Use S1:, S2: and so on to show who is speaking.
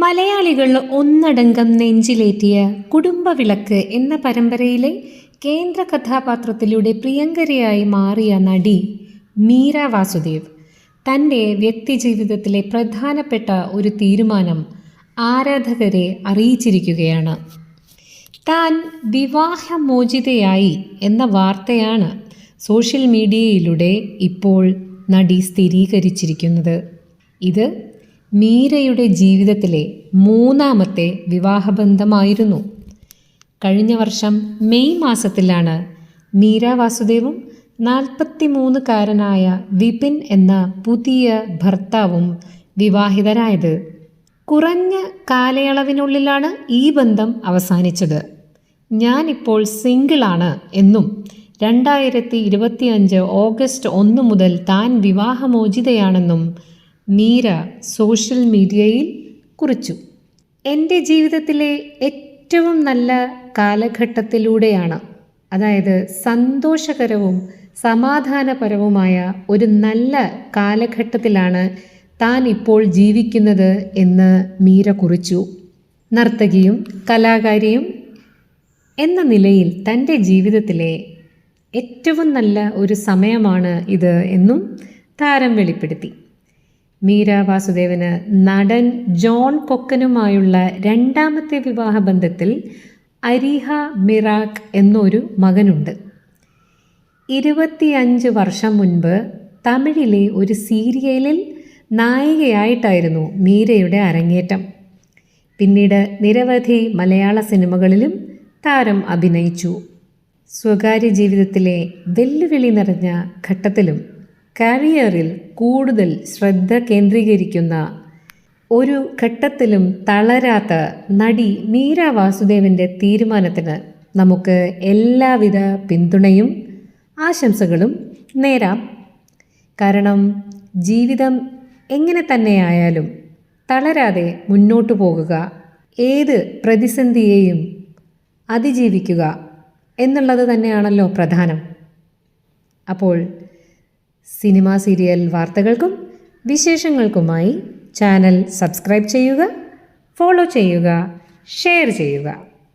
S1: മലയാളികൾ ഒന്നടങ്കം നെഞ്ചിലേറ്റിയ കുടുംബവിളക്ക് എന്ന പരമ്പരയിലെ കേന്ദ്ര കഥാപാത്രത്തിലൂടെ പ്രിയങ്കരയായി മാറിയ നടി മീര വാസുദേവ്. തന്റെ വ്യക്തിജീവിതത്തിലെ പ്രധാനപ്പെട്ട ഒരു തീരുമാനം ആരാധകരെ അറിയിച്ചിരിക്കുകയാണ്. താൻ വിവാഹമോചിതയായി എന്ന വാർത്തയാണ് സോഷ്യൽ മീഡിയയിലൂടെ ഇപ്പോൾ നടി സ്ഥിരീകരിച്ചിരിക്കുന്നത്. ഇത് മീരയുടെ ജീവിതത്തിലെ മൂന്നാമത്തെ വിവാഹബന്ധമായിരുന്നു. കഴിഞ്ഞ വർഷം മെയ് മാസത്തിലാണ് മീര വാസുദേവും നാൽപ്പത്തിമൂന്നുകാരനായ വിപിൻ എന്ന പുതിയ ഭർത്താവും വിവാഹിതരായത്. കുറഞ്ഞ കാലയളവിനുള്ളിലാണ് ഈ ബന്ധം അവസാനിച്ചത്. ഞാനിപ്പോൾ സിംഗിളാണ് എന്നും രണ്ടായിരത്തി ഇരുപത്തിയഞ്ച് ഓഗസ്റ്റ് ഒന്ന് മുതൽ താൻ വിവാഹമോചിതയാണെന്നും മീര സോഷ്യൽ മീഡിയയിൽ കുറിച്ചു. എന്റെ ജീവിതത്തിലെ ഏറ്റവും നല്ല കാലഘട്ടത്തിലൂടെയാണ് അതായത് സന്തോഷകരവും സമാധാനപരവുമായ ഒരു നല്ല കാലഘട്ടത്തിലാണ് താൻ ഇപ്പോൾ ജീവിക്കുന്നത് എന്ന് മീര കുറിച്ചു. നർത്തകിയും കലാകാരിയും എന്ന നിലയിൽ തന്റെ ജീവിതത്തിലെ ഏറ്റവും നല്ല ഒരു സമയമാണ് ഇത് എന്നും താരം വെളിപ്പെടുത്തി. മീര വാസുദേവന് നടൻ ജോൺ കൊക്കനുമായുള്ള രണ്ടാമത്തെ വിവാഹബന്ധത്തിൽ അരിഹ മിറാഖ് എന്നൊരു മകനുണ്ട്. ഇരുപത്തിയഞ്ച് വർഷം മുൻപ് തമിഴിലെ ഒരു സീരിയലിൽ നായികയായിട്ടായിരുന്നു മീരയുടെ അരങ്ങേറ്റം. പിന്നീട് നിരവധി മലയാള സിനിമകളിലും താരം അഭിനയിച്ചു. സ്വകാര്യ ജീവിതത്തിലെ വെല്ലുവിളി നിറഞ്ഞ ഘട്ടത്തിലും കരിയറിൽ കൂടുതൽ ശ്രദ്ധ കേന്ദ്രീകരിക്കുന്ന ഒരു ഘട്ടത്തിലും തളരാത്ത നടി മീര വാസുദേവന്റെ തീരുമാനത്തിന് നമുക്ക് എല്ലാവിധ പിന്തുണയും ആശംസകളും നേരാം. കാരണം ജീവിതം എങ്ങനെ തന്നെയായാലും തളരാതെ മുന്നോട്ടു പോകുക ഏത് പ്രതിസന്ധിയെയും അതിജീവിക്കുക എന്നുള്ളത് തന്നെയാണല്ലോ പ്രധാനം. അപ്പോൾ സിനിമ സീരിയൽ വാർത്തകൾക്കും വിശേഷങ്ങൾക്കുമായി ചാനൽ സബ്സ്ക്രൈബ് ചെയ്യുക ഫോളോ ചെയ്യുക ഷെയർ ചെയ്യുക.